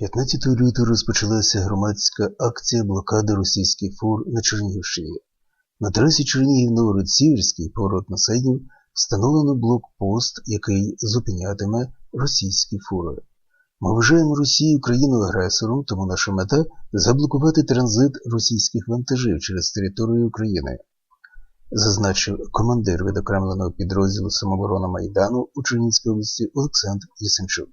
15 лютого розпочалася громадська акція блокади російських фур на Чернігівщині. На трасі Чернігів-Новгород Сіверський поворот на Сейдів встановлено блокпост, який зупинятиме російські фури. Ми вважаємо Росію країною-агресором, тому наша мета заблокувати транзит російських вантажів через територію України, зазначив командир відокремленого підрозділу самооборони Майдану у Чернігівській області Олександр Єсенчук.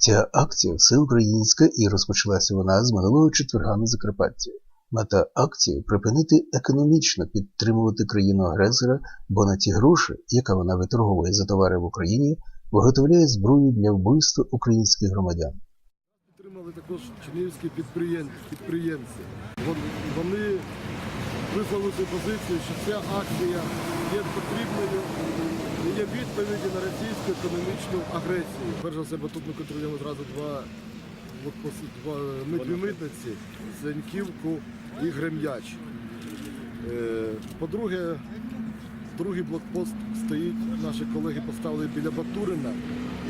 Ця акція всеукраїнська і розпочалася вона з минулого четверга на Закарпатті. Мета акції припинити економічно підтримувати країну-агресора, бо на ті гроші, яка вона виторговує за товари в Україні, виготовляє зброю для вбивства українських громадян. Підтримали також чернігівські підприємці. Вони висловили позицію, що ця акція є потрібною є відповіді на російську економічну агресію. Перш за все, бо тут ми контролюємо одразу два два ми- дві митниці Зеньківку і Грем'яч. Е, По-друге, другий блокпост стоїть, наші колеги поставили біля Батурина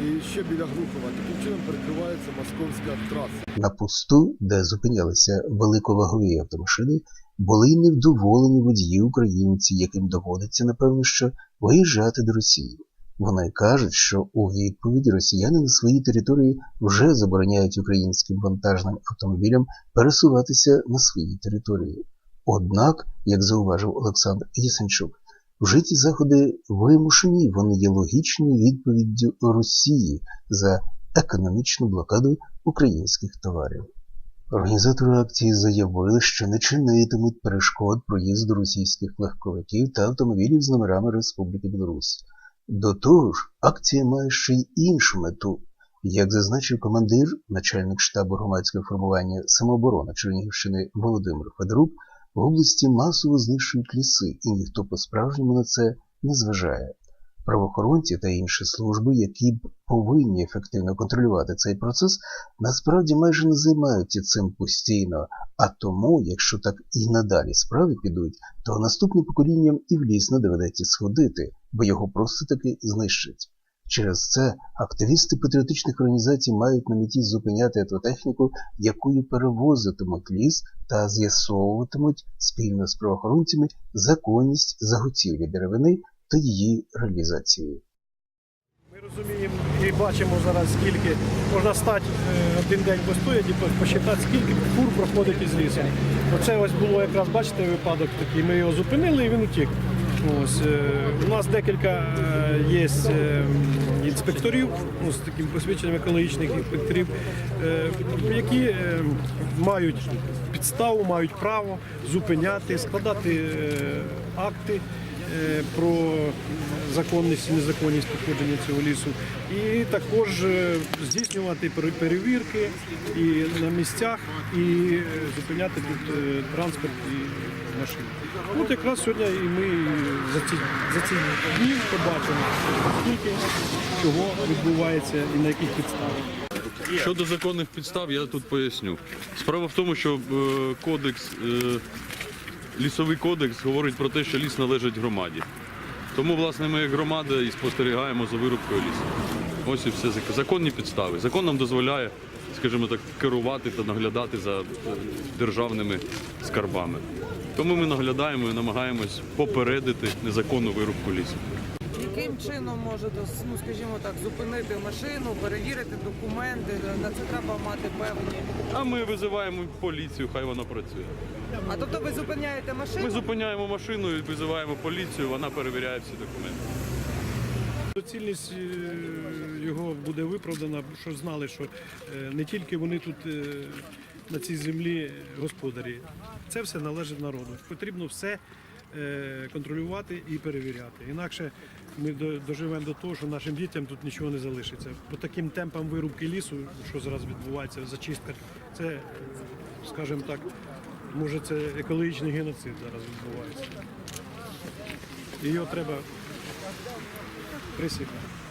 і ще біля Глухова. Таким чином перекривається московська траса. На пусту, де зупинялися великовагові автомашини, були й невдоволені водії українці, яким доводиться, напевно, що виїжджати до Росії. Вони кажуть, що у відповідь росіяни на своїй території вже забороняють українським вантажним автомобілям пересуватися на своїй території. Однак, як зауважив Олександр Єсенчук, вжиті заходи вимушені, вони є логічною відповіддю Росії за економічну блокаду українських товарів. Організатори акції заявили, що не чинитимуть перешкод проїзду російських легковиків та автомобілів з номерами Республіки Білорусь. До того ж, акція має ще й іншу мету. Як зазначив командир, начальник штабу громадського формування самооборони Чернігівщини Володимир Федорук, в області масово знищують ліси, і ніхто по-справжньому на це не зважає. Правоохоронці та інші служби, які б повинні ефективно контролювати цей процес, насправді майже не займаються цим постійно, а тому, якщо так і надалі справи підуть, то наступним поколінням і в ліс не доведеться сходити, бо його просто таки знищать. Через це активісти патріотичних організацій мають на меті зупиняти автотехніку, якою перевозитимуть ліс та з'ясовуватимуть спільно з правоохоронцями законність заготівлі деревини та її реалізації. Ми розуміємо і бачимо зараз, скільки можна стати е, один день постояти і по- посчитати, скільки фур проходить із лісу. Оце ось було якраз, бачите, випадок такий. Ми його зупинили і він утік. Ось, е, у нас декілька е, є інспекторів ну, з таким посвідченням екологічних інспекторів, які мають підставу, мають право зупиняти, складати акти про законність і незаконність походження цього лісу, і також е, здійснювати перевірки і на місцях, і е, зупиняти тут е, транспорт і машини. От якраз сьогодні і ми за ці за ці дні побачимо, скільки чого відбувається і на яких підставах. Щодо законних підстав, я тут поясню. Справа в тому, що е, кодекс, е, лісовий кодекс говорить про те, що ліс належить громаді. Тому, власне, ми як громада і спостерігаємо за вирубкою лісу. Ось і все законні підстави. Закон нам дозволяє, скажімо так, керувати та наглядати за е, державними скарбами. Тому ми наглядаємо і намагаємось попередити незаконну вирубку лісу. Яким чином можете, ну скажімо так, зупинити машину, перевірити документи? На це треба мати певні. А ми визиваємо поліцію, хай вона працює. А тобто ви зупиняєте машину? Ми зупиняємо машину і визиваємо поліцію, вона перевіряє всі документи. Доцільність е, його буде виправдана, що знали, що е, не тільки вони тут е, на цій землі господарі, це все належить народу. Потрібно все контролювати і перевіряти. Інакше ми доживемо до того, що нашим дітям тут нічого не залишиться. По таким темпам вирубки лісу, що зараз відбувається, зачистка, це, скажімо так, може це екологічний геноцид зараз відбувається. Його треба присікати.